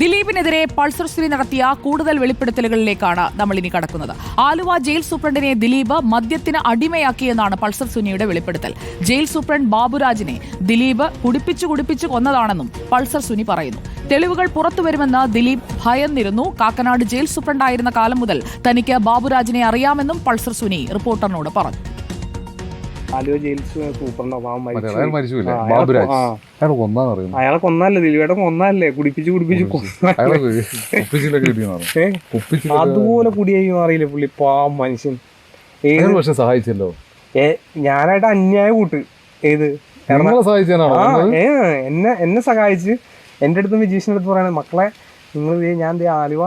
ദിലീപിനെതിരെ Pulsar Shri നടത്തിയ കൂടുതൽ വെളിപ്പെടുത്തലുകളിലേക്കാണ് നമ്മൾ ഇനി കടക്കുന്നത്. ആലുവ ജയിൽ സൂപ്രണ്ടിനെ ദിലീപ് മദ്യത്തിന് അടിമയാക്കിയെന്നാണ് പൾസർ സുനിയുടെ വെളിപ്പെടുത്തൽ. ജയിൽ സൂപ്രണ്ട് ബാബുരാജിനെ ദിലീപ് കുടിപ്പിച്ചു കുടിപ്പിച്ചു കൊന്നതാണെന്നും പൾസർ സുനി പറയുന്നു. തെളിവുകൾ പുറത്തുവരുമെന്ന് ദിലീപ് ഭയന്നിരുന്നു. കാക്കനാട് ജയിൽ സൂപ്രണ്ടായിരുന്ന കാലം മുതൽ തനിക്ക് ബാബുരാജിനെ അറിയാമെന്നും പൾസർ സുനി റിപ്പോർട്ടറിനോട് പറഞ്ഞു. ആലുവ പാവം മറ്റേ മരിച്ചു. കൊന്നാന്ന് അയാളെ കൊന്നല്ലേ ദിലീപേടെ കൊന്നല്ലേ കുടിപ്പിച്ച് കുടിപ്പിച്ച് അതുപോലെ കുടിയായി മാറിയില്ലേ പുള്ളി? പാ മനുഷ്യൻ. ഏത്? പക്ഷെ സഹായിച്ചല്ലോ? ഏ ഞാനായിട്ട് അന്യായ കൂട്ട്. ഏത്? എന്നെ എന്നെ സഹായിച്ച്. എന്റെ അടുത്തും വിജീഷിന്റെ അടുത്ത് പറയണേ മക്കളെ നിങ്ങൾ ഞാൻ ആലുവ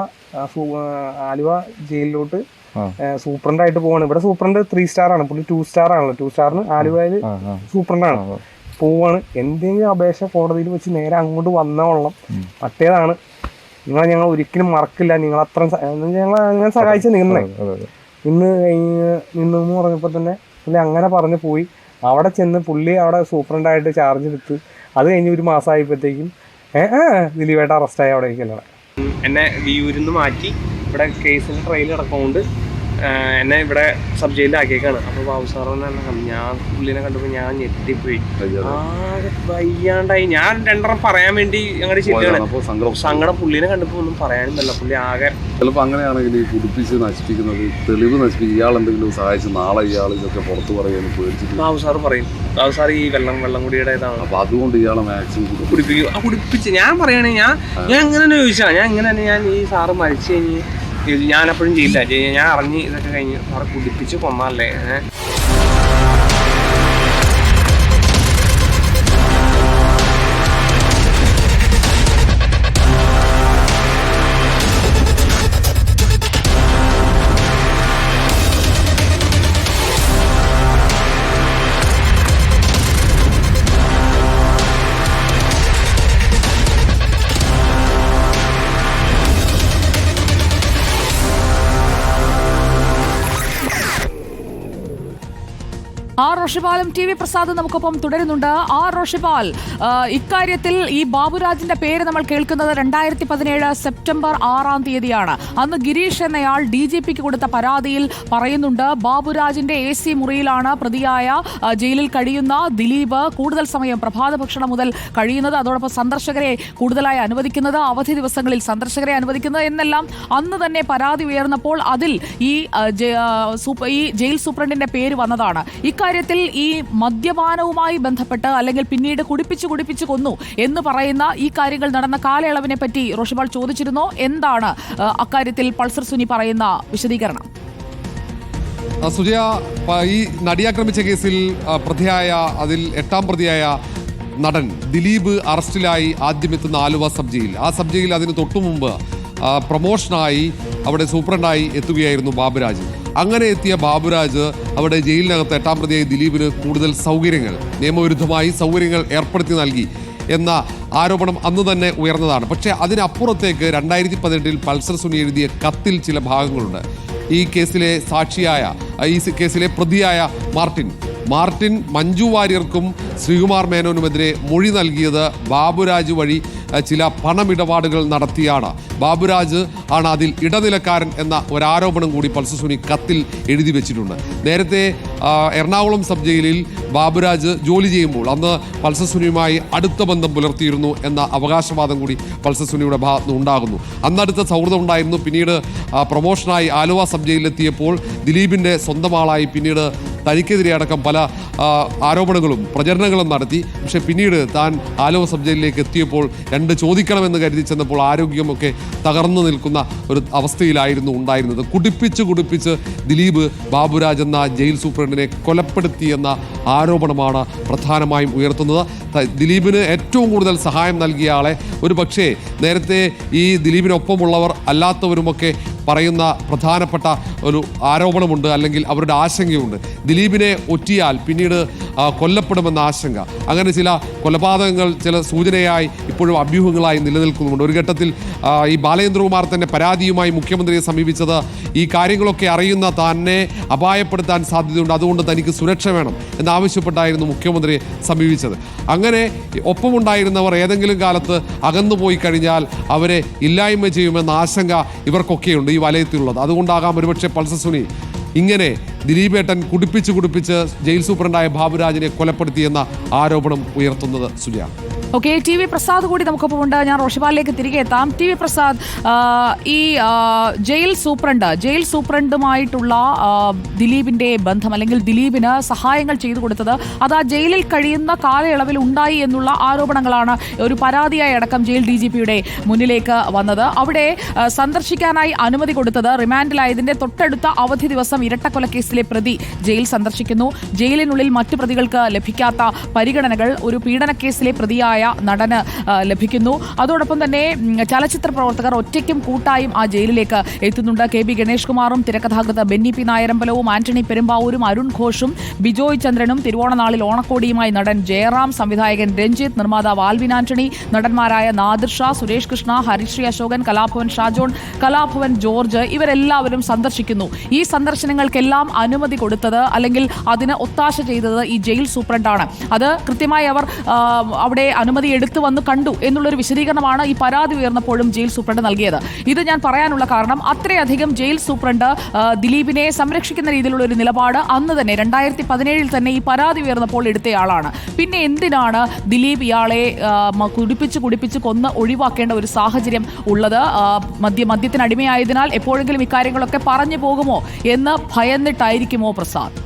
ആലുവ ജയിലിലോട്ട് ആ. സൂപ്രണ്ടായിട്ട് പോവാണ്. ഇവിടെ സൂപ്രണ്ട് ത്രീ സ്റ്റാർ ആണ്. പുള്ളി ടു സ്റ്റാർ ആണല്ലോ. ടു സ്റ്റാറിന് ആലുവയിൽ സൂപ്രണ്ട് ആണ് സൂപ്രണ്ടാണ്. പോവാണ്. എന്തെങ്കിലും അപേക്ഷ കോടതിയിൽ വെച്ച് നേരെ അങ്ങോട്ട് വന്നോളണം മറ്റേതാണ്. നിങ്ങളെ ഞങ്ങൾ ഒരിക്കലും മറക്കില്ല. നിങ്ങൾ അത്ര ഞങ്ങൾ അങ്ങനെ സഹായിച്ച് നിന്നേ. ഇന്ന് കഴിഞ്ഞ് നിന്നെന്ന് പറഞ്ഞപ്പോൾ തന്നെ പുള്ളി അങ്ങനെ പറഞ്ഞു പോയി. അവിടെ ചെന്ന് പുള്ളി അവിടെ സൂപ്രണ്ടായിട്ട് ചാർജ് എടുത്ത് അത് കഴിഞ്ഞ് ഒരു മാസമായപ്പോഴത്തേക്കും ഏഹ് ദിലീപേട്ട അറസ്റ്റായി അവിടെ എന്നെ വിയൂരിൽ നിന്ന് മാറ്റി ഇവിടെ കേസിൽ ട്രയൽ നടക്കുന്നുണ്ട്. എന്നെ ഇവിടെ സബ് ജയിലിലാക്കിയേക്കാണ് അപ്പോൾ ബാബു സാർ ഞാൻ പുള്ളിനെ കണ്ടപ്പോൾ ഞാൻ ഞെട്ടിപ്പോയി. ആകെ വയ്യാണ്ടായി. ഞാൻ രണ്ടെണ്ണം പറയാൻ വേണ്ടി ഞങ്ങളുടെ ശരിയാണ് അപ്പോൾ സങ്കടം. പുള്ളിനെ കണ്ടപ്പോൾ ഒന്നും പറയാനും പറ്റില്ല പുള്ളി ആകെ ചിലപ്പോൾ അങ്ങനെയാണെങ്കിൽ ഈ കുടിപ്പിച്ച് നശിപ്പിക്കുന്നത് തെളിവ് നശിപ്പിക്കുക ഇയാൾ എന്തെങ്കിലും സഹായിച്ച് നാളെ ഇയാൾ ഇതൊക്കെ പുറത്ത് പറയാൻ പേടിച്ചിട്ട്. ബാബു സാർ പറയും. ബാബു സാർ ഈ വെള്ളം വെള്ളം കുടിയുടെ ഇതാണ്. അപ്പൊ അതുകൊണ്ട് ഇയാളെ മാക്സിമം കുടിപ്പിക്കും. ആ കുടിപ്പിച്ച്. ഞാൻ പറയുകയാണെങ്കിൽ ഞാൻ ഞാൻ ഇങ്ങനെ തന്നെ ചോദിച്ചാ. ഞാൻ ഇങ്ങനെ തന്നെ ഞാൻ ഈ സാറ് മരിച്ചു കഴിഞ്ഞ് അപ്പോഴും ചെയ്യില്ല. ഞാൻ അറിഞ്ഞ് ഇതൊക്കെ കഴിഞ്ഞ് അവിടെ കുടിപ്പിച്ച് കൊന്നല്ലേ ആർ റോഷിപാലും ടി വി പ്രസാദ് നമുക്കൊപ്പം തുടരുന്നുണ്ട്. ആർ റോഷിപാൽ ഇക്കാര്യത്തിൽ ഈ ബാബുരാജിന്റെ പേര് നമ്മൾ കേൾക്കുന്നത് രണ്ടായിരത്തി പതിനേഴ് സെപ്റ്റംബർ ആറാം തീയതിയാണ്. അന്ന് ഗിരീഷ് എന്നയാൾ ഡി ജി പിക്ക് കൊടുത്ത പരാതിയിൽ പറയുന്നുണ്ട് ബാബുരാജിന്റെ എ സി മുറിയിലാണ് പ്രതിയായ ജയിലിൽ കഴിയുന്ന ദിലീപ് കൂടുതൽ സമയം പ്രഭാത ഭക്ഷണം മുതൽ കഴിയുന്നത് അതോടൊപ്പം സന്ദർശകരെ കൂടുതലായി അനുവദിക്കുന്നത് അവധി ദിവസങ്ങളിൽ സന്ദർശകരെ അനുവദിക്കുന്നത് എന്നെല്ലാം അന്ന് തന്നെ പരാതി ഉയർന്നപ്പോൾ അതിൽ ഈ ഈ ജയിൽ സൂപ്രണ്ടിന്റെ പേര് വന്നതാണ്. ഇക്കാര്യത്തിൽ ഈ മദ്യപാനവുമായി ബന്ധപ്പെട്ട് അല്ലെങ്കിൽ പിന്നീട് കുടിപ്പിച്ച് കുടിപ്പിച്ച് കൊന്നു എന്ന് പറയുന്ന ഈ കാര്യങ്ങൾ നടന്ന കാലയളവിനെ പറ്റി റോഷിബാൾ ചോദിച്ചിരുന്നോ. എന്താണ് അക്കാര്യത്തിൽ പൾസർ സുനി പറയുന്ന വിശദീകരണം? സുജയ ഈ നടിയാക്രമിച്ച കേസിൽ പ്രതിയായ അതിൽ എട്ടാം പ്രതിയായ നടൻ ദിലീപ് അറസ്റ്റിലായി ആദ്യം എത്തുന്ന ആലുവ സബ് ജയിൽ. ആ സബ് ജയിൽ അതിന് തൊട്ടുമുമ്പ് പ്രൊമോഷനായി അവിടെ സൂപ്രണ്ടായി എത്തുകയായിരുന്നു ബാബുരാജ്. അങ്ങനെ എത്തിയ ബാബുരാജ് അവിടെ ജയിലിനകത്ത് എട്ടാം പ്രതിയായി ദിലീപിന് കൂടുതൽ സൗകര്യങ്ങൾ നിയമവിരുദ്ധമായി സൗകര്യങ്ങൾ ഏർപ്പെടുത്തി നൽകി എന്ന ആരോപണം അന്ന് തന്നെ ഉയർന്നതാണ്. പക്ഷേ അതിനപ്പുറത്തേക്ക് രണ്ടായിരത്തി പതിനെട്ടിൽ പൾസർ സുനി എഴുതിയ കത്തിൽ ചില ഭാഗങ്ങളുണ്ട്. ഈ കേസിലെ സാക്ഷിയായ ഈ കേസിലെ പ്രതിയായ മാർട്ടിൻ മാർട്ടിൻ മഞ്ജു വാര്യർക്കും ശ്രീകുമാർ മേനോനുമെതിരെ മൊഴി നൽകിയത് ബാബുരാജ് വഴി ചില പണമിടപാടുകൾ നടത്തിയാണ്. ബാബുരാജ് ആണ് അതിൽ ഇടനിലക്കാരൻ എന്ന ഒരാരോപണം കൂടി പൾസസുനി കത്തിൽ എഴുതി വെച്ചിട്ടുണ്ട്. നേരത്തെ എറണാകുളം സബ് ജയിലിൽ ബാബുരാജ് ജോലി ചെയ്യുമ്പോൾ അന്ന് പൾസസുനിയുമായി അടുത്ത ബന്ധം പുലർത്തിയിരുന്നു എന്ന അവകാശവാദം കൂടി പൾസസുനിയുടെ ഭാഗത്ത് നിന്ന് ഉണ്ടാകുന്നു. അന്നടുത്ത സൗഹൃദം ഉണ്ടായിരുന്നു. പിന്നീട് പ്രൊമോഷനായി ആലുവ സബ് ജയിലിലെത്തിയപ്പോൾ ദിലീപിന്റെ സ്വന്തം ആളായി പിന്നീട് തനിക്കെതിരെ അടക്കം പല ആരോപണങ്ങളും പ്രചരണങ്ങളും നടത്തി. പക്ഷേ പിന്നീട് താൻ ആലുവ സബ് ജയിലിലേക്ക് എത്തിയപ്പോൾ രണ്ട് ചോദിക്കണമെന്ന് കരുതി ചെന്നപ്പോൾ ആരോഗ്യമൊക്കെ തകർന്നു നിൽക്കുന്ന ഒരു അവസ്ഥയിലായിരുന്നു ഉണ്ടായിരുന്നത്. കുടിപ്പിച്ച് കുടിപ്പിച്ച് ദിലീപ് ബാബുരാജ് എന്ന ജയിൽ സൂപ്രണ്ടിനെ കൊലപ്പെടുത്തിയെന്ന ആരോപണമാണ് പ്രധാനമായും ഉയർത്തുന്നത്. ദിലീപിന് ഏറ്റവും കൂടുതൽ സഹായം നൽകിയ ആളെ ഒരു പക്ഷേ നേരത്തെ ഈ ദിലീപിനൊപ്പമുള്ളവർ അല്ലാത്തവരുമൊക്കെ പറയുന്ന പ്രധാനപ്പെട്ട ഒരു ആരോപണമുണ്ട് അല്ലെങ്കിൽ അവരുടെ ആശങ്കയുണ്ട്. ദിലീപിനെ ഒറ്റിയാൽ പിന്നീട് കൊല്ലപ്പെടുമെന്ന ആശങ്ക. അങ്ങനെ ചില കൊലപാതകങ്ങൾ ചില സൂചനയായി ഇപ്പോഴും അഭ്യൂഹങ്ങളായി നിലനിൽക്കുന്നുണ്ട്. ഒരു ഘട്ടത്തിൽ ഈ ബാലചന്ദ്രകുമാർ തന്നെ പരാതിയുമായി മുഖ്യമന്ത്രിയെ സമീപിച്ചത് ഈ കാര്യങ്ങളൊക്കെ അറിയുന്ന തന്നെ അപായപ്പെടുത്താൻ സാധ്യതയുണ്ട്. അതുകൊണ്ട് തനിക്ക് സുരക്ഷ വേണം എന്നാവശ്യപ്പെട്ടായിരുന്നു മുഖ്യമന്ത്രിയെ സമീപിച്ചത്. അങ്ങനെ ഒപ്പമുണ്ടായിരുന്നവർ ഏതെങ്കിലും കാലത്ത് അകന്നുപോയി കഴിഞ്ഞാൽ അവരെ ഇല്ലായ്മ ചെയ്യുമെന്ന ആശങ്ക ഇവർക്കൊക്കെയുണ്ട്. ഈ വലയത്തിലുള്ളത്. അതുകൊണ്ടാകാം ഒരുപക്ഷെ പൾസസുനി ഇങ്ങനെ ദിലീപേട്ടൻ കുടിപ്പിച്ച് കുടിപ്പിച്ച് ജയിൽ സൂപ്രണ്ടായ ബാബുരാജിനെ കൊലപ്പെടുത്തിയെന്ന ആരോപണം ഉയർത്തുന്നത് Suja okay T V Prasad കൂടി നമുക്കൊപ്പം ഉണ്ട്. ഞാൻ റോഷിപാലിലേക്ക് തിരികെ എത്താം. ടി വി പ്രസാദ് ഈ ജയിൽ സൂപ്രണ്ട് ജയിൽ സൂപ്രണ്ടുമായിട്ടുള്ള ദിലീപിന്റെ ബന്ധം അല്ലെങ്കിൽ ദിലീപിന് സഹായങ്ങൾ ചെയ്തു കൊടുത്തത് അത് ആ ജയിലിൽ കഴിയുന്ന കാലയളവിൽ ഉണ്ടായി എന്നുള്ള ആരോപണങ്ങളാണ് ഒരു പരാതിയായി അടക്കം ജയിൽ ഡി ജി പിയുടെ മുന്നിലേക്ക് വന്നത്. അവിടെ സന്ദർശിക്കാനായി അനുമതി കൊടുത്തത് റിമാൻഡിലായതിന്റെ തൊട്ടടുത്ത അവധി ദിവസം ഇരട്ടക്കൊലക്കേസിലെ പ്രതി ജയിൽ സന്ദർശിക്കുന്നു. ജയിലിനുള്ളിൽ മറ്റു പ്രതികൾക്ക് ലഭിക്കാത്ത പരിഗണനകൾ ഒരു പീഡനക്കേസിലെ പ്രതിയായ നടന് ലഭിക്കുന്നു. അതോടൊപ്പം തന്നെ ചലച്ചിത്ര പ്രവർത്തകർ ഒറ്റയ്ക്കും കൂട്ടായും ആ ജയിലിലേക്ക് എത്തുന്നുണ്ട്. കെ ബി ഗണേഷ് കുമാറും തിരക്കഥാകൃത്ത് ബെന്നി പി നായരമ്പലവും ആന്റണി പെരുമ്പാവൂരും അരുൺ ഘോഷും ബിജോയ് ചന്ദ്രനും തിരുവോണനാളിൽ ഓണക്കോടിയുമായി നടൻ ജയറാം സംവിധായകൻ രഞ്ജിത്ത് നിർമ്മാതാവ് ആൽവിൻ ആന്റണി നടന്മാരായ നാദിർ ഷാ സുരേഷ് കൃഷ്ണ ഹരിശ്രീ അശോകൻ കലാഭവൻ ഷാജോൺ കലാഭവൻ ജോർജ് ഇവരെല്ലാവരും സന്ദർശിക്കുന്നു. ഈ സന്ദർശനങ്ങൾക്കെല്ലാം അനുമതി കൊടുത്തത് അല്ലെങ്കിൽ അതിന് ഒത്താശ ചെയ്തത് ഈ ജയിൽ സൂപ്രണ്ടാണ്. അത് കൃത്യമായി അവർ അവിടെ അവിടെ അനുമതി എടുത്തു വന്ന് കണ്ടു എന്നുള്ളൊരു വിശദീകരണമാണ് ഈ പരാതി ഉയർന്നപ്പോഴും ജയിൽ സൂപ്രണ്ട് നൽകിയത്. ഇത് ഞാൻ പറയാനുള്ള കാരണം അത്രയധികം ജയിൽ സൂപ്രണ്ട് ദിലീപിനെ സംരക്ഷിക്കുന്ന രീതിയിലുള്ള ഒരു നിലപാട് അന്ന് തന്നെ രണ്ടായിരത്തി പതിനേഴിൽ തന്നെ ഈ പരാതി ഉയർന്നപ്പോൾ എടുത്തയാളാണ്. പിന്നെ എന്തിനാണ് ദിലീപ് ഇയാളെ കുടിപ്പിച്ച് കുടിപ്പിച്ച് കൊന്ന് ഒഴിവാക്കേണ്ട ഒരു സാഹചര്യം ഉള്ളത്? മദ്യ മദ്യത്തിന് അടിമയായതിനാൽ എപ്പോഴെങ്കിലും ഇക്കാര്യങ്ങളൊക്കെ പറഞ്ഞു പോകുമോ എന്ന് ഭയന്നിട്ടായിരിക്കുമോ പ്രസാദ്?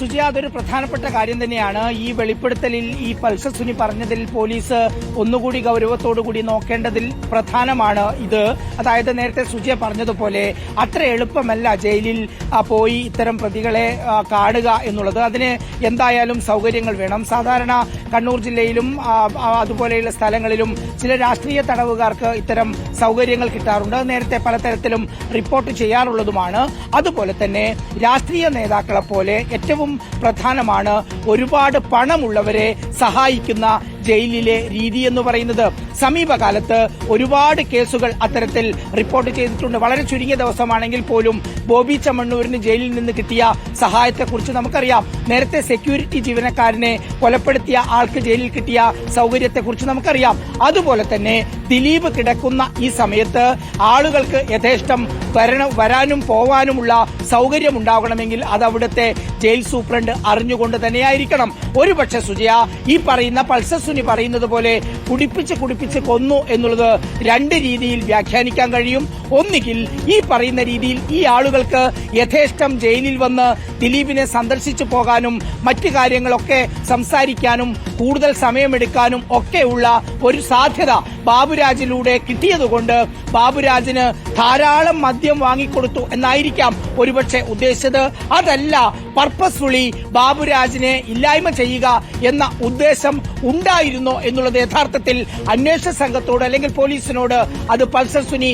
സുജി അതൊരു പ്രധാനപ്പെട്ട കാര്യം തന്നെയാണ്. ഈ വെളിപ്പെടുത്തലിൽ ഈ പൾസർ സുനി പറഞ്ഞതിൽ പോലീസ് ഒന്നുകൂടി ഗൗരവത്തോടു കൂടി നോക്കേണ്ടതിൽ പ്രധാനമാണ് ഇത്. അതായത് നേരത്തെ സുജിയ പറഞ്ഞതുപോലെ അത്ര എളുപ്പമല്ല ജയിലിൽ പോയി ഇത്തരം പ്രതികളെ കാണുക എന്നുള്ളത്. അതിന് എന്തായാലും സൗകര്യങ്ങൾ വേണം. സാധാരണ കണ്ണൂർ ജില്ലയിലും അതുപോലെയുള്ള സ്ഥലങ്ങളിലും ചില രാഷ്ട്രീയ തടവുകാർക്ക് ഇത്തരം സൗകര്യങ്ങൾ കിട്ടാറുണ്ട്. നേരത്തെ പലതരത്തിലും റിപ്പോർട്ട് ചെയ്യാറുള്ളതുമാണ്. അതുപോലെ തന്നെ രാഷ്ട്രീയ നേതാക്കളെ പോലെ ഏറ്റവും പ്രധാനമാണ് ഒരുപാട് പണമുള്ളവരെ സഹായിക്കുന്ന ജയിലിലെ രീതി എന്ന് പറയുന്നത് സമീപകാലത്ത് ഒരുപാട് കേസുകൾ അത്തരത്തിൽ റിപ്പോർട്ട് ചെയ്തിട്ടുണ്ട്. വളരെ ചുരുങ്ങിയ ദിവസമാണെങ്കിൽ പോലും ബോബി ചമ്മണ്ണൂരിന് ജയിലിൽ നിന്ന് കിട്ടിയ സഹായത്തെക്കുറിച്ച് നമുക്കറിയാം. നേരത്തെ സെക്യൂരിറ്റി ജീവനക്കാരനെ കൊലപ്പെടുത്തിയ ആൾക്ക് ജയിലിൽ കിട്ടിയ സൗകര്യത്തെക്കുറിച്ച് നമുക്കറിയാം. അതുപോലെ തന്നെ ദിലീപ് കിടക്കുന്ന ഈ സമയത്ത് ആളുകൾക്ക് യഥേഷ്ടം വരണ വരാനും പോവാനുമുള്ള സൗകര്യം ഉണ്ടാകണമെങ്കിൽ അത് അവിടുത്തെ ജയിൽ സൂപ്രണ്ട് അറിഞ്ഞുകൊണ്ട് തന്നെയായിരിക്കണം. ഒരുപക്ഷെ സുജയ ഈ പറയുന്ന പൾസർ സുനി പറയുന്നത് പോലെ കുടിപ്പിച്ച് കുടിപ്പിച്ച് കൊന്നു എന്നുള്ളത് രണ്ട് രീതിയിൽ വ്യാഖ്യാനിക്കാൻ കഴിയും. ഒന്നുകിൽ ഈ പറയുന്ന രീതിയിൽ ഈ ആളുകൾക്ക് യഥേഷ്ടം ജയിലിൽ വന്ന് ദിലീപിനെ സന്ദർശിച്ചു പോകാനും മറ്റു കാര്യങ്ങളൊക്കെ സംസാരിക്കാനും കൂടുതൽ സമയമെടുക്കാനും ഒക്കെയുള്ള ഒരു സാധ്യത ബാബുരാജിലൂടെ കിട്ടിയതുകൊണ്ട് ബാബുരാജിന് ധാരാളം മദ്യം വാങ്ങിക്കൊടുത്തു എന്നായിരിക്കാം ഒരുപക്ഷെ ഉദ്ദേശിച്ചത്. അതല്ല പർപ്പസ്ഫുള്ളി ബാബുരാജിനെ ഇല്ലായ്മ ചെയ്യുക എന്ന ഉദ്ദേശം ഉണ്ടായിരുന്നോ എന്നുള്ളത് യഥാർത്ഥത്തിൽ അന്വേഷണ സംഘത്തോട് അല്ലെങ്കിൽ പോലീസിനോട് അത് പൾസർ സുനി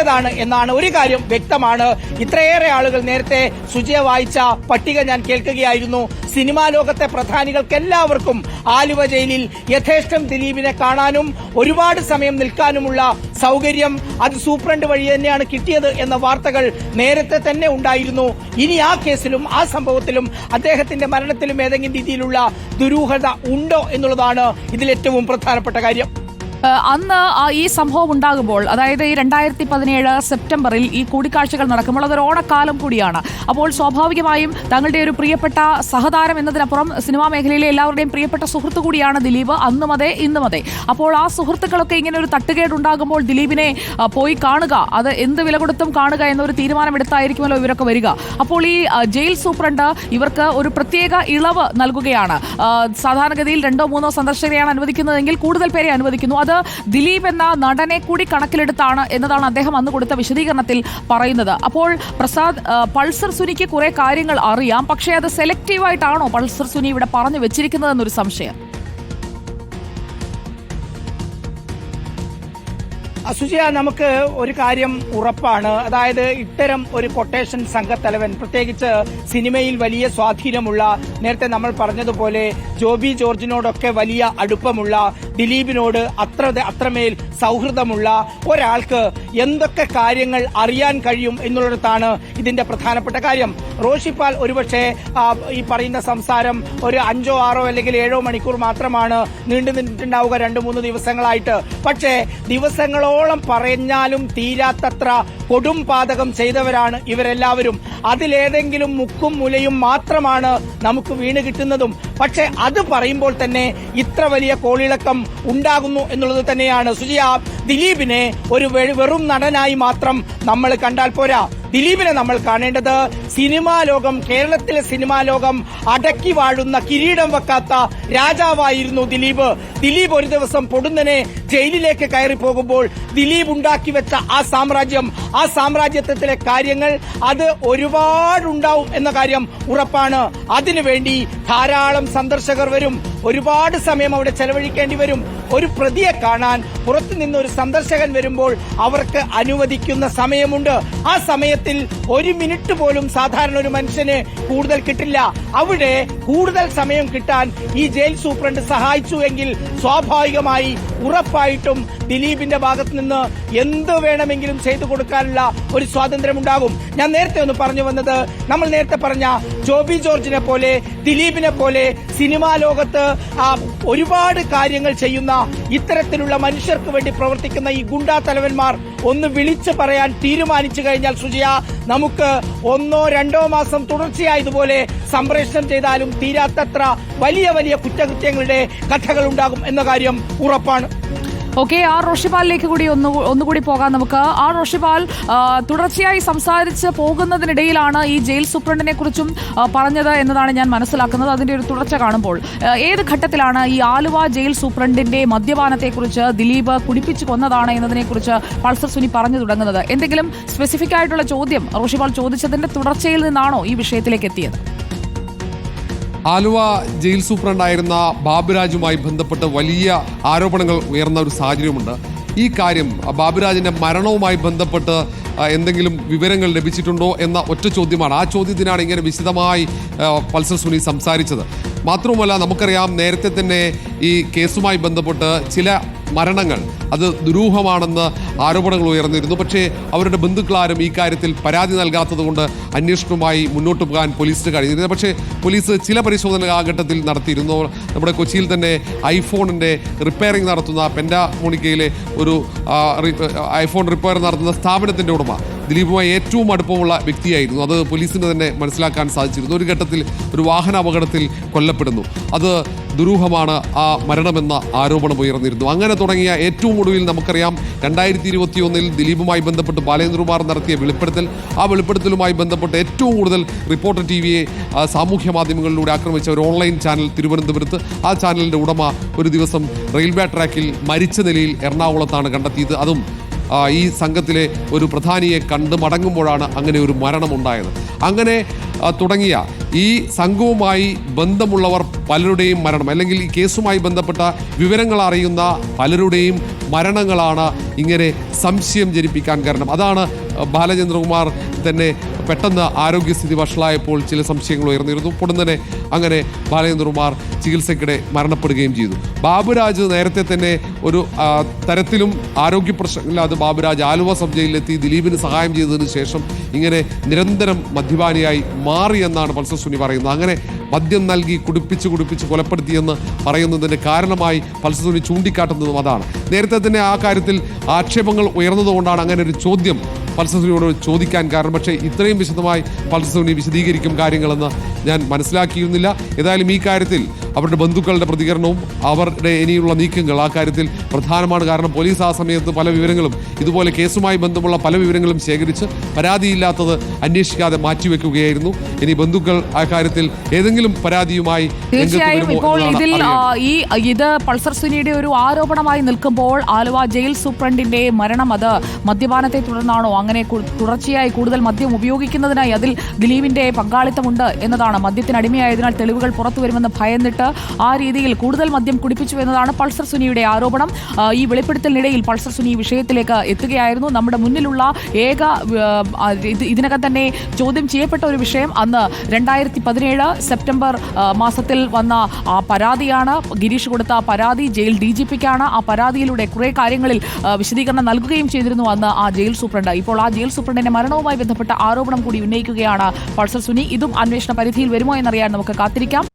പറയേണ്ടതാണ് എന്നാണ് ഒരു കാര്യം വ്യക്തമാണ്. ഇത്രയേറെ ആളുകൾ നേരത്തെ സുജയ വായിച്ച പട്ടിക ഞാൻ കേൾക്കുകയായിരുന്നു. സിനിമാ ലോകത്തെ പ്രധാനികൾക്ക് എല്ലാവർക്കും ആലുവ ജയിലിൽ യഥേഷ്ടം ദിലീപിനെ കാണാനും ഒരുപാട് സമയം നിൽക്കാനുമുള്ള സൗകര്യം അത് സൂപ്രണ്ട് വഴി തന്നെയാണ് കിട്ടിയത് എന്ന വാർത്തകൾ നേരത്തെ തന്നെ ഉണ്ടായിരുന്നു. ഇനി ആ കേസിലും ആ സംഭവത്തിലും അദ്ദേഹത്തിന്റെ മരണത്തിലും ഏതെങ്കിലും രീതിയിലുള്ള ദുരൂഹത ഉണ്ടോ എന്നുള്ളതാണ് ഇതിൽ ഏറ്റവും പ്രധാനപ്പെട്ട കാര്യം. അന്ന് ഈ സംഭവം ഉണ്ടാകുമ്പോൾ അതായത് ഈ രണ്ടായിരത്തി പതിനേഴ് സെപ്റ്റംബറിൽ ഈ കൂടിക്കാഴ്ചകൾ നടക്കുമ്പോൾ അതൊരു ഓണക്കാലം കൂടിയാണ്. അപ്പോൾ സ്വാഭാവികമായും തങ്ങളുടെ ഒരു പ്രിയപ്പെട്ട സഹതാരം എന്നതിനപ്പുറം സിനിമാ മേഖലയിലെ എല്ലാവരുടെയും പ്രിയപ്പെട്ട സുഹൃത്തു കൂടിയാണ് ദിലീപ്. അന്നും അതെ ഇന്നും അതെ. അപ്പോൾ ആ സുഹൃത്തുക്കളൊക്കെ ഇങ്ങനെ ഒരു തട്ടുകേട് ഉണ്ടാകുമ്പോൾ ദിലീപിനെ പോയി കാണുക. അത് എന്ത് വില കൊടുത്തും കാണുക എന്നൊരു തീരുമാനമെടുത്തായിരിക്കുമല്ലോ ഇവരൊക്കെ വരിക. അപ്പോൾ ഈ ജയിൽ സൂപ്രണ്ട് ഇവർക്ക് ഒരു പ്രത്യേക ഇളവ് നൽകുകയാണ്. സാധാരണഗതിയിൽ രണ്ടോ മൂന്നോ സന്ദർശകരെയാണ് അനുവദിക്കുന്നതെങ്കിൽ കൂടുതൽ പേരെ അനുവദിക്കുന്നു. അത് ദിലീപ് എന്ന നടനെ കൂടി കണക്കിലെടുത്താണ് എന്നതാണ് അദ്ദേഹം അന്ന് കൊടുത്ത വിശദീകരണത്തിൽ പറയുന്നത്. അപ്പോൾ പ്രസാദ് പൾസർ സുനിക്ക് കുറെ കാര്യങ്ങൾ അറിയാം. പക്ഷേ അത് സെലക്റ്റീവായിട്ടാണോ പൾസർ സുനി ഇവിടെ പറഞ്ഞു വെച്ചിരിക്കുന്നത് എന്നൊരു സംശയം? അസുചിയ നമുക്ക് ഒരു കാര്യം ഉറപ്പാണ്. അതായത് ഇത്തരം ഒരു കൊട്ടേഷൻ സംഘത്തലവൻ പ്രത്യേകിച്ച് സിനിമയിൽ വലിയ സ്വാധീനമുള്ള നേരത്തെ നമ്മൾ പറഞ്ഞതുപോലെ ജോബി ജോർജിനോടൊക്കെ വലിയ അടുപ്പമുള്ള ദിലീപിനോട് അത്ര അത്രമേൽ സൗഹൃദമുള്ള ഒരാൾക്ക് എന്തൊക്കെ കാര്യങ്ങൾ അറിയാൻ കഴിയും എന്നുള്ളിടത്താണ് ഇതിന്റെ പ്രധാനപ്പെട്ട കാര്യം. റോഷിപ്പാൽ ഒരുപക്ഷെ ഈ പറയുന്ന സംസാരം ഒരു അഞ്ചോ ആറോ അല്ലെങ്കിൽ ഏഴോ മണിക്കൂർ മാത്രമാണ് നീണ്ടു നിന്നിട്ടുണ്ടാവുക രണ്ടു മൂന്ന് ദിവസങ്ങളായിട്ട്. പക്ഷേ ദിവസങ്ങളോളം പറഞ്ഞാലും തീരാത്തത്ര കൊടും പാതകം ചെയ്തവരാണ് ഇവരെല്ലാവരും. അതിലേതെങ്കിലും മുക്കും മുലയും മാത്രമാണ് നമുക്ക് വീണ് കിട്ടുന്നതും. പക്ഷെ അത് പറയുമ്പോൾ തന്നെ ഇത്ര വലിയ കോളിളക്കം ഉണ്ടാകുന്നു എന്നുള്ളത് തന്നെയാണ്. സുജിയ ദിലീപിനെ ഒരു വെറും നടനായി മാത്രം നമ്മൾ കണ്ടാൽ പോരാ. ദിലീപിനെ നമ്മൾ കാണേണ്ടത് സിനിമാ ലോകം കേരളത്തിലെ സിനിമാ ലോകം അടക്കി വാഴുന്ന കിരീടം വെക്കാത്ത രാജാവായിരുന്നു ദിലീപ്. ദിലീപ് ഒരു ദിവസം പൊടുന്നനെ ജയിലിലേക്ക് കയറി പോകുമ്പോൾ ദിലീപ് ഉണ്ടാക്കി വെച്ച ആ സാമ്രാജ്യം ആ സാമ്രാജ്യത്വത്തിലെ കാര്യങ്ങൾ അത് ഒരുപാടുണ്ടാവും എന്ന കാര്യം ഉറപ്പാണ്. അതിനുവേണ്ടി ധാരാളം സന്ദർശകർ വരും. ഒരുപാട് സമയം അവിടെ ചെലവഴിക്കേണ്ടി വരും. ഒരു പ്രതിയെ കാണാൻ പുറത്തു നിന്ന് ഒരു സന്ദർശകൻ വരുമ്പോൾ അവർക്ക് അനുവദിക്കുന്ന സമയമുണ്ട്. ആ സമയത്തിൽ ഒരു മിനിറ്റ് പോലും സാധാരണ ഒരു മനുഷ്യന് കൂടുതൽ കിട്ടില്ല. അവിടെ കൂടുതൽ സമയം കിട്ടാൻ ഈ ജയിൽ സൂപ്രണ്ട് സഹായിച്ചു എങ്കിൽ സ്വാഭാവികമായി ഉറപ്പായിട്ടും ദിലീപിന്റെ ഭാഗത്ത് നിന്ന് എന്ത് വേണമെങ്കിലും ചെയ്തു കൊടുക്കാനുള്ള ഒരു സ്വാതന്ത്ര്യം ഉണ്ടാകും ഞാൻ നേരത്തെ ഒന്ന് പറഞ്ഞു വന്നത് നമ്മൾ നേരത്തെ പറഞ്ഞ ജോബി ജോർജിനെ പോലെ ദിലീപിനെ പോലെ സിനിമാ ലോകത്ത് ഒരുപാട് കാര്യങ്ങൾ ചെയ്യുന്ന ഇത്തരത്തിലുള്ള മനുഷ്യർക്ക് വേണ്ടി പ്രവർത്തിക്കുന്ന ഈ ഗുണ്ടാ തലവന്മാർ ഒന്ന് വിളിച്ചു പറയാൻ തീരുമാനിച്ചു കഴിഞ്ഞാൽ സുജയ നമുക്ക് ഒന്നോ രണ്ടോ മാസം തുടർച്ചയായി ഇതുപോലെ സംപ്രേഷണം ചെയ്താലും തീരാത്തത്ര വലിയ വലിയ കുറ്റകൃത്യങ്ങളുടെ കഥകൾ ഉണ്ടാകും എന്ന കാര്യം ഉറപ്പാണ്. ഓക്കെ ആർ റോഷിപാലിലേക്ക് കൂടി ഒന്ന് ഒന്നുകൂടി പോകാം നമുക്ക്. ആർ റോഷിപാൽ തുടർച്ചയായി സംസാരിച്ച് പോകുന്നതിനിടയിലാണ് ഈ ജയിൽ സൂപ്രണ്ടിനെ കുറിച്ചും പറഞ്ഞത് എന്നതാണ് ഞാൻ മനസ്സിലാക്കുന്നത്. അതിന്റെ ഒരു തുടർച്ച കാണുമ്പോൾ ഏത് ഘട്ടത്തിലാണ് ഈ ആലുവ ജയിൽ സൂപ്രണ്ടിന്റെ മദ്യപാനത്തെക്കുറിച്ച് ദിലീപ് കുടിപ്പിച്ചു കൊന്നതാണ് എന്നതിനെക്കുറിച്ച് പൾസർ സുനി പറഞ്ഞു തുടങ്ങുന്നത്? എന്തെങ്കിലും സ്പെസിഫിക് ആയിട്ടുള്ള ചോദ്യം റോഷിപാൽ ചോദിച്ചതിന്റെ തുടർച്ചയിൽ നിന്നാണോ ഈ വിഷയത്തിലേക്ക് എത്തിയത്? ആലുവ ജയിൽ സൂപ്രണ്ടായിരുന്ന ബാബുരാജുമായി ബന്ധപ്പെട്ട് വലിയ ആരോപണങ്ങൾ ഉയർന്ന ഒരു സാഹചര്യമുണ്ട്. ഈ കാര്യം ബാബുരാജിന്റെ മരണവുമായി ബന്ധപ്പെട്ട് എന്തെങ്കിലും വിവരങ്ങൾ ലഭിച്ചിട്ടുണ്ടോ എന്ന ഒറ്റ ചോദ്യമാണ്. ആ ചോദ്യത്തിനാണ് ഇങ്ങനെ വിശദമായി പൾസർ സുനി സംസാരിച്ചത്. മാത്രവുമല്ല നമുക്കറിയാം നേരത്തെ തന്നെ ഈ കേസുമായി ബന്ധപ്പെട്ട് ചില മരണങ്ങൾ. അത് ദുരൂഹമാണെന്ന് ആരോപണങ്ങൾ ഉയർന്നിരുന്നു. പക്ഷേ അവരുടെ ബന്ധുക്കളാരും ഈ കാര്യത്തിൽ പരാതി നൽകാത്തത് കൊണ്ട് അന്വേഷണവുമായി മുന്നോട്ട് പോകാൻ പോലീസിന് കഴിഞ്ഞിരുന്നു പക്ഷേ പോലീസ് ചില പരിശോധന ആ ഘട്ടത്തിൽ നടത്തിയിരുന്നു. നമ്മുടെ കൊച്ചിയിൽ തന്നെ ഐഫോണിന്റെ റിപ്പയറിംഗ് നടത്തുന്ന പെൻഡാമോണിക്കയിലെ ഒരു ഐഫോൺ റിപ്പയർ നടത്തുന്ന സ്ഥാപനത്തിന്റെ ഉടമ ദിലീപുമായി ഏറ്റവും അടുപ്പമുള്ള വ്യക്തിയായിരുന്നു. അത് പോലീസിന് തന്നെ മനസ്സിലാക്കാൻ സാധിച്ചിരുന്നു. ഒരു ഘട്ടത്തിൽ ഒരു വാഹന അപകടത്തിൽ കൊല്ലപ്പെടുന്നു. അത് ദുരൂഹമാണ് ആ മരണമെന്ന ആരോപണം ഉയർന്നിരുന്നു. അങ്ങനെ തുടങ്ങിയ ഏറ്റവും ഒടുവിൽ നമുക്കറിയാം രണ്ടായിരത്തി ഇരുപത്തി ഒന്നിൽ ദിലീപുമായി ബന്ധപ്പെട്ട് ബാലേന്ദ്രകുമാർ നടത്തിയ വെളിപ്പെടുത്തൽ. ആ വെളിപ്പെടുത്തലുമായി ബന്ധപ്പെട്ട് ഏറ്റവും കൂടുതൽ റിപ്പോർട്ടർ ടി വിയെ സാമൂഹ്യ മാധ്യമങ്ങളിലൂടെ ആക്രമിച്ച ഒരു ഓൺലൈൻ ചാനൽ തിരുവനന്തപുരത്ത്. ആ ചാനലിന്റെ ഉടമ ഒരു ദിവസം റെയിൽവേ ട്രാക്കിൽ മരിച്ച നിലയിൽ എറണാകുളത്താണ് കണ്ടെത്തിയത്. അതും ഈ സംഘത്തിലെ ഒരു പ്രധാനിയെ കണ്ട് മടങ്ങുമ്പോഴാണ് അങ്ങനെ ഒരു മരണമുണ്ടായത്. അങ്ങനെ തുടങ്ങിയ ഈ സംഘവുമായി ബന്ധമുള്ളവർ പലരുടെയും മരണം അല്ലെങ്കിൽ ഈ കേസുമായി ബന്ധപ്പെട്ട വിവരങ്ങൾ അറിയുന്ന പലരുടെയും മരണങ്ങളാണ് ഇങ്ങനെ സംശയം ജനിപ്പിക്കാൻ കാരണം. അതാണ് ബാലചന്ദ്രകുമാർ തന്നെ പെട്ടെന്ന് ആരോഗ്യസ്ഥിതി വഷളായപ്പോൾ ചില സംശയങ്ങൾ ഉയർന്നിരുന്നു. ഉടൻ തന്നെ അങ്ങനെ ബാലചന്ദ്രകുമാർ ചികിത്സയ്ക്കിടെ മരണപ്പെടുകയും ചെയ്തു. ബാബുരാജ് നേരത്തെ തന്നെ ഒരു തരത്തിലും ആരോഗ്യ പ്രശ്നമില്ലാതെ ബാബുരാജ് ആലുവ സബ് ജയിലിലെത്തി ദിലീപിന് സഹായം ചെയ്തതിന് ശേഷം ഇങ്ങനെ നിരന്തരം മദ്യപാനിയായി മാറി എന്നാണ് പൾസർ സുനി പറയുന്നത്. അങ്ങനെ മദ്യം നൽകി കുടിപ്പിച്ച് കുടിപ്പിച്ച് കൊലപ്പെടുത്തിയെന്ന് പറയുന്നതിന് കാരണമായി പൾസർ സുനി ചൂണ്ടിക്കാട്ടുന്നതും അതാണ്. നേരത്തെ തന്നെ ആ കാര്യത്തിൽ ആക്ഷേപങ്ങൾ ഉയർന്നതുകൊണ്ടാണ് അങ്ങനെ ഒരു ചോദ്യം പൾസസുനിയോട് ചോദിക്കാൻ കാരണം പക്ഷേ ഇത്രയും വിശദമായി പൾസസുനി വിശദീകരിക്കും കാര്യങ്ങളെന്ന് ഞാൻ മനസ്സിലാക്കിയിരുന്നില്ല. ഏതായാലും ഈ കാര്യത്തിൽ അവരുടെ ബന്ധുക്കളുടെ പ്രതികരണവും അവരുടെ ഇനിയുള്ള നീക്കങ്ങൾ. ആ കാര്യത്തിൽ പ്രധാനമാണ് കാരണം പോലീസ് ആ സമയത്ത് പല വിവരങ്ങളും ഇതുപോലെ കേസുമായി ബന്ധമുള്ള പല വിവരങ്ങളും ശേഖരിച്ച് പരാതിയില്ലാത്തത് അന്വേഷിക്കാതെ മാറ്റിവെക്കുകയായിരുന്നു. ഇനി ബന്ധുക്കൾ ആ കാര്യത്തിൽ ഏതെങ്കിലും പരാതിയുമായി തീർച്ചയായും ഇപ്പോൾ ഇതിൽ ഈ ഇത് പൾസർ സുനിയുടെ ഒരു ആരോപണമായി നിൽക്കുമ്പോൾ ആലുവ ജയിൽ സൂപ്രണ്ടിന്റെ മരണം അത് മദ്യപാനത്തെ തുടർന്നാണോ? അങ്ങനെ തുടർച്ചയായി കൂടുതൽ മദ്യം ഉപയോഗിക്കുന്നതിനായി അതിൽ ദിലീപിന്റെ പങ്കാളിത്തമുണ്ട് എന്നതാണ് മദ്യത്തിന് അടിമയായതിനാൽ തെളിവുകൾ പുറത്തു വരുമെന്ന് ഭയന്നിട്ട് ബന്ധപ്പെട്ട് ആ രീതിയിൽ കൂടുതൽ മദ്യം കുടിപ്പിച്ചു എന്നതാണ് പൾസർ സുനിയുടെ ആരോപണം. ഈ വെളിപ്പെടുത്തലിനിടയിൽ പൾസർ സുനി വിഷയത്തിലേക്ക് എത്തുകയായിരുന്നു. നമ്മുടെ മുന്നിലുള്ള ഏക ഇതിനകം തന്നെ ചോദ്യം ചെയ്യപ്പെട്ട ഒരു വിഷയം അന്ന് രണ്ടായിരത്തി പതിനേഴ് സെപ്റ്റംബർ മാസത്തിൽ വന്ന ആ പരാതിയാണ്. ഗിരീഷ് കൊടുത്ത പരാതി ജയിൽ ഡി ജി പിക്കാണ്. ആ പരാതിയിലൂടെ കുറെ കാര്യങ്ങളിൽ വിശദീകരണം നൽകുകയും ചെയ്തിരുന്നു അന്ന് ആ ജയിൽ സൂപ്രണ്ട്. ഇപ്പോൾ ആ ജയിൽ സൂപ്രണ്ടിന്റെ മരണവുമായി ബന്ധപ്പെട്ട ആരോപണം കൂടി ഉന്നയിക്കുകയാണ് പൾസർ സുനി. ഇതും അന്വേഷണ പരിധിയിൽ വരുമോ എന്നറിയാൻ നമുക്ക് കാത്തിരിക്കാം.